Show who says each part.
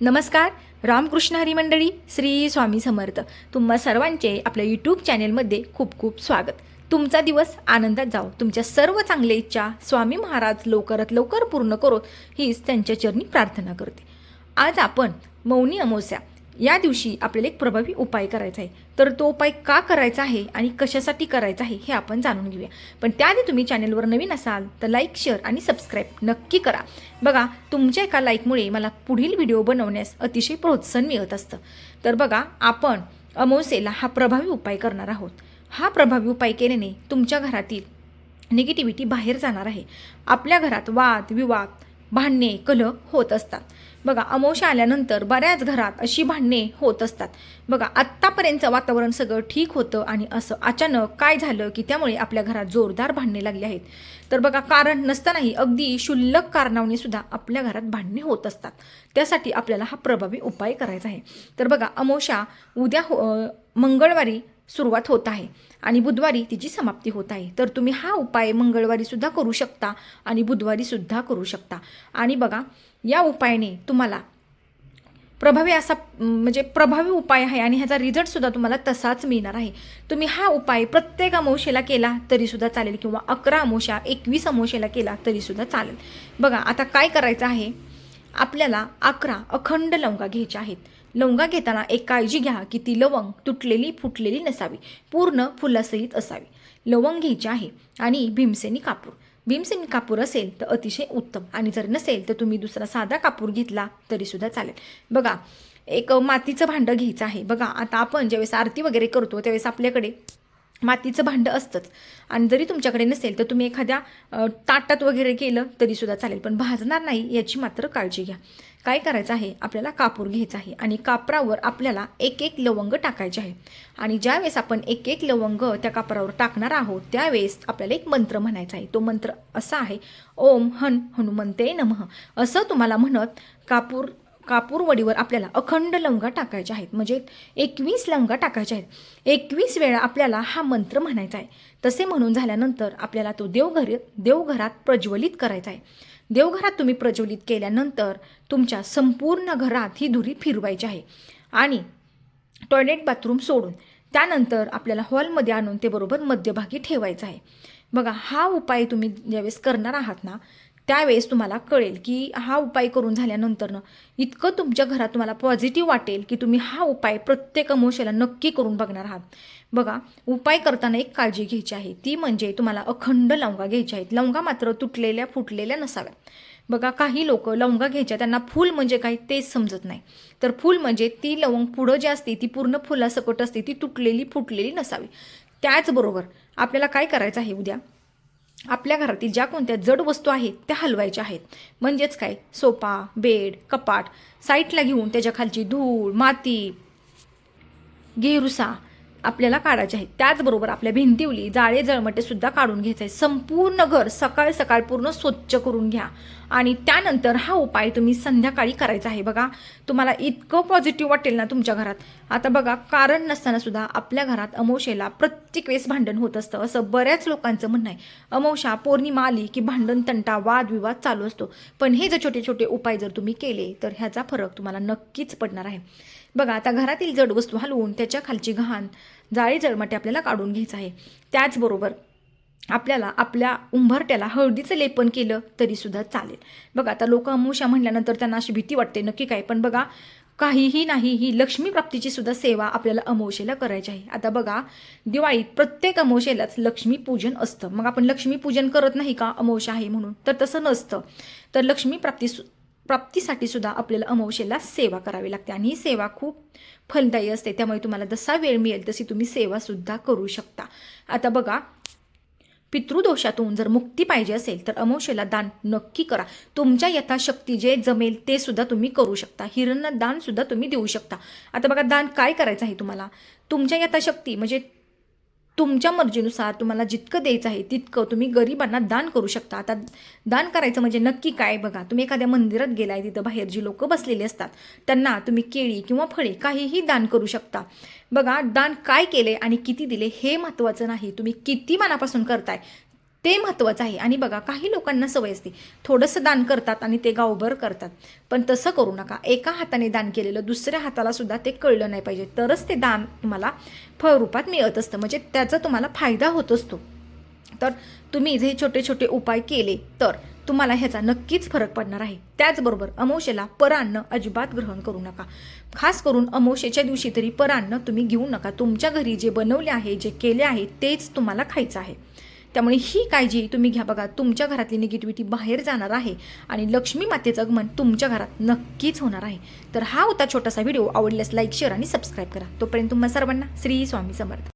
Speaker 1: नमस्कार रामकृष्ण हरिमंडळी श्री स्वामी समर्थ. तुम्हा सर्वांचे आपल्या यूट्यूब चॅनेलमध्ये खूप खूप स्वागत. तुमचा दिवस आनंदात जाओ तुमच्या सर्व चांगल्या इच्छा स्वामी महाराज लवकरात लवकर पूर्ण करोत हीच त्यांच्या चरणी प्रार्थना करते. आज आपण मौनी अमावस्या या दिवशी आपल्याला एक प्रभावी उपाय करायचा आहे. तर तो उपाय का करायचा आहे आणि कशासाठी करायचा आहे हे आपण जाणून घेऊया. पण त्याआधी तुम्ही चॅनलवर नवीन असाल तर लाईक शेअर आणि सबस्क्राईब नक्की करा. बघा तुमच्या एका लाईकमुळे मला पुढील व्हिडिओ बनवण्यास अतिशय प्रोत्साहन मिळत असतं. तर बघा आपण अमावस्येला हा प्रभावी उपाय करणार आहोत. हा प्रभावी उपाय केल्याने तुमच्या घरातील निगेटिव्हिटी बाहेर जाणार आहे. आपल्या घरात वाद विवाद भांडणे कलह होत असतात. बघा अमावस्या आल्यानंतर बऱ्याच घरात अशी भांडणे होत असतात. बघा आत्तापर्यंतचं वातावरण सगळं ठीक होतं आणि असं अचानक काय झालं की त्यामुळे आपल्या घरात जोरदार भांडणे लागली आहेत. तर बघा कारण नसतानाही अगदी क्षुल्लक कारणावने सुद्धा आपल्या घरात भांडणे होत असतात. त्यासाठी आपल्याला हा प्रभावी उपाय करायचा आहे. तर बघा अमोशा उद्या हो मंगळवारी सुरुवात होत आहे. आणि बुधवारी तिची समाप्ती होत आहे. तर तुम्ही हा उपाय मंगळवारीसुद्धा करू शकता आणि बुधवारीसुद्धा करू शकता. आणि बघा या उपायाने तुम्हाला प्रभावी असा म्हणजे प्रभावी उपाय आहे आणि ह्याचा रिझल्टसुद्धा तुम्हाला तसाच मिळणार आहे. तुम्ही हा उपाय प्रत्येक अमोशेला केला तरीसुद्धा चालेल किंवा अकरा अमोशा एकवीस अमोशेला केला तरीसुद्धा चालेल. बघा आता काय करायचं आहे? आपल्याला अकरा अखंड लवंगा घ्यायच्या आहेत. लवंगा घेताना एक काळजी घ्या की ती लवंग तुटलेली फुटलेली नसावी. पूर्ण फुलासहित असावी. लवंग घ्यायची आहे आणि भीमसेनी कापूर. भीमसेनी कापूर असेल तर अतिशय उत्तम आणि जर नसेल तर तुम्ही दुसरा साधा कापूर घेतला तरीसुद्धा चालेल. बघा एक मातीचं भांडं घ्यायचं आहे. बघा आता आपण ज्यावेळेस आरती वगैरे करतो त्यावेळेस आपल्याकडे मातीचं भांडं असतंच. आणि जरी तुमच्याकडे नसेल तर तुम्ही एखाद्या ताटात वगैरे केलं तरीसुद्धा चालेल. पण भाजणार नाही याची मात्र काळजी घ्या. काय करायचं आहे? आपल्याला कापूर घ्यायचा आहे आणि कापरावर आपल्याला एक एक लवंग टाकायचे आहे. आणि ज्यावेळेस आपण एक एक लवंग त्या कापरावर टाकणार आहोत त्यावेळेस आपल्याला एक मंत्र म्हणायचा आहे. तो मंत्र असा आहे ओम हन हनुमंते नमः. असं तुम्हाला म्हणत कापूर कापूरवडीवर आपल्याला अखंड लवंगा टाकायच्या आहेत. म्हणजे एकवीस लवंगा टाकायच्या आहेत. एकवीस वेळा आपल्याला हा मंत्र म्हणायचा आहे. तसे म्हणून झाल्यानंतर आपल्याला तो देवघर देवघरात प्रज्वलित करायचा आहे. देवघरात तुम्ही प्रज्वलित केल्यानंतर तुमच्या संपूर्ण घरात ही धुरी फिरवायची आहे. आणि टॉयलेट बाथरूम सोडून त्यानंतर आपल्याला हॉलमध्ये आणून ते बरोबर मध्यभागी ठेवायचं आहे. बघा हा उपाय तुम्ही ज्यावेळेस करणार आहात ना त्यावेळेस तुम्हाला कळेल की हा उपाय करून झाल्यानंतरनं इतकं तुमच्या घरात तुम्हाला पॉझिटिव्ह वाटेल की तुम्ही हा उपाय प्रत्येक अमोशाला नक्की करून बघणार आहात. बघा उपाय करताना एक काळजी घ्यायची आहे. ती म्हणजे तुम्हाला अखंड लवंगा घ्यायच्या आहेत. लवंगा मात्र तुटलेल्या फुटलेल्या नसाव्या बघा काही लोक लवंगा घ्यायच्या त्यांना फूल म्हणजे काय तेच समजत नाही. तर फूल म्हणजे ती लवंग पुढं जी असते ती पूर्ण फुलासकट असते ती तुटलेली फुटलेली नसावी. त्याचबरोबर आपल्याला काय करायचं आहे उद्या? आपल्या घरातील ज्या कोणत्या जड वस्तू आहेत त्या हलवायच्या आहेत. म्हणजेच काय? सोफा बेड कपाट. साईटला घेऊन त्याच्या खालची धूळ माती गेरुसा आपल्याला काढायचे आहेत. त्याचबरोबर आपल्या भिंतीवली जाळे जळमटे सुद्धा काढून घ्यायचे आहे संपूर्ण घर सकाळ सकाळ पूर्ण स्वच्छ करून घ्या. आणि त्यानंतर हा उपाय तुम्ही संध्याकाळी करायचा आहे. बघा तुम्हाला इतकं पॉझिटिव्ह वाटेल ना तुमच्या घरात. आता बघा कारण नसताना सुद्धा आपल्या घरात अमोशेला प्रत्येक वेळेस भांडण होत असतं. असं बऱ्याच लोकांचं म्हणणं आहे. अमोशा पौर्णिमा आली की भांडण तंटा वादविवाद चालू असतो. पण हे जर छोटे छोटे उपाय जर तुम्ही केले तर ह्याचा फरक तुम्हाला नक्कीच पडणार आहे. बघा आता घरातील जड वस्तू हलवून त्याच्या खालची घाण जाळी जळमटे आपल्याला काढून घ्यायचं आहे. त्याचबरोबर आपल्याला आपल्या उंबरट्याला हळदीचं लेपन केलं तरीसुद्धा चालेल. बघा आता लोक अमुषा म्हणल्यानंतर त्यांना अशी भीती वाटते नक्की काय? पण बघा काहीही नाही ही लक्ष्मी प्राप्तीची सुद्धा सेवा आपल्याला अमावशेला करायची आहे. आता बघा दिवाळीत प्रत्येक अमावशेलाच लक्ष्मीपूजन असतं. मग आपण लक्ष्मीपूजन करत नाही का? अमावशा आहे म्हणून. तर तसं नसतं. तर लक्ष्मी प्राप्ती सु प्राप्तीसाठी सुद्धा आपल्याला अमावशेला सेवा करावी लागते. आणि ही सेवा खूप फलदायी असते. त्यामुळे तुम्हाला जसा वेळ मिळेल तशी तुम्ही सेवासुद्धा करू शकता. आता बघा पितृदोषातून जर मुक्ती पाहिजे असेल तर अमावशेला दान नक्की करा. तुमच्या यथाशक्ती जे जमेल ते सुद्धा तुम्ही करू शकता. हिरण दान सुद्धा तुम्ही देऊ शकता. आता बघा दान काय करायचं आहे तुम्हाला? तुमच्या यथाशक्ती म्हणजे तुमच्या मर्जीनुसार तुम्हाला जितकं द्यायचं आहे तितकं तुम्ही गरिबांना दान करू शकता. आता दान करायचं म्हणजे नक्की काय बघा. तुम्ही एखाद्या मंदिरात गेलाय तिथं बाहेर जी लोक बसलेली असतात त्यांना तुम्ही केळी किंवा फळे काहीही दान करू शकता. बघा दान काय केले आणि किती दिले हे महत्त्वाचं नाही. तुम्ही किती मनापासून करताय ते महत्त्वाचं आहे. आणि बघा काही लोकांना सवय असते. थोडंसं दान करतात आणि ते गावभर करतात. पण तसं करू नका. एका हाताने दान केलेलं दुसऱ्या हाताला सुद्धा ते कळलं नाही पाहिजे. तरच ते दान तुम्हाला फळरूपात मिळत असतं. म्हणजे त्याचा तुम्हाला फायदा होत असतो. तर तुम्ही जे छोटे छोटे उपाय केले तर तुम्हाला ह्याचा नक्कीच फरक पडणार आहे. त्याचबरोबर अमोशेला परान्न अजिबात ग्रहण करू नका. खास करून अमोशेच्या दिवशी तरी परान्न तुम्ही घेऊ नका. तुमच्या घरी जे बनवले आहे जे केले आहे तेच तुम्हाला खायचं आहे. त्यामुळे ही काळजी तुम्ही घ्या बघा तुमच्या घरातली निगेटिव्हिटी बाहेर जाणार आहे आणि लक्ष्मी मातेचं आगमन तुमच्या घरात नक्कीच होणार आहे. तर हा होता छोटासा व्हिडिओ आवडल्यास लाईक शेअर आणि सबस्क्राईब करा. तोपर्यंत तुम्हा सर्वांना श्री स्वामी समर्थ.